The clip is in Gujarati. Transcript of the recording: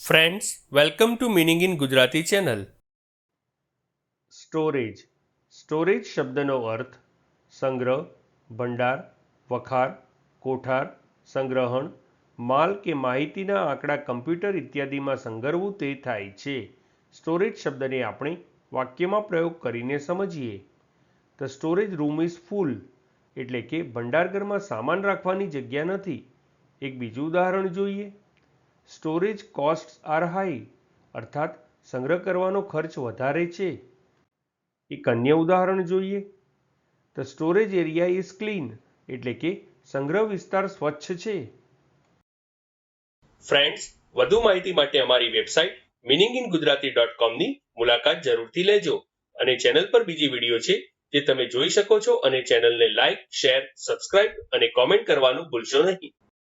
Friends welcome to meaning in Gujarati channel storage storage શબ્દનો અર્થ સંગ્રહ ભંડાર વખાર કોઠાર સંગ્રહણ માલ કે માહિતીના આંકડા કમ્પ્યુટર ઇત્યાદિમાં સંગ્રહવું તે થાય છે સ્ટોરેજ શબ્દને આપણે વાક્યમાં પ્રયોગ કરીને સમજીએ the storage room is full એટલે કે ભંડારઘરમાં સામાન રાખવાની જગ્યા નથી એક બીજું ઉદાહરણ જોઈએ સ્ટોરેજ કોસ્ટ આર હાઈ, અર્થાત સંગ્રહ કરવાનો ખર્ચ વધારે છે. એક અન્ય ઉદાહરણ જોઈએ. The storage area is clean, એટલે કે સંગ્રહ વિસ્તાર સ્વચ્છ છે. ફ્રેન્ડ્સ, વધુ માહિતી માટે અમારી website meaning in Gujarati dot કોમની મુલાકાત જરૂરથી લેજો અને ચેનલ પર બીજી વીડિયો છે જે તમે જોઈ શકો છો અને ચેનલને લાઇક, શેર, સબસ્ક્રાઇબ અને કોમેન્ટ કરવાનું ભૂલશો નહીં.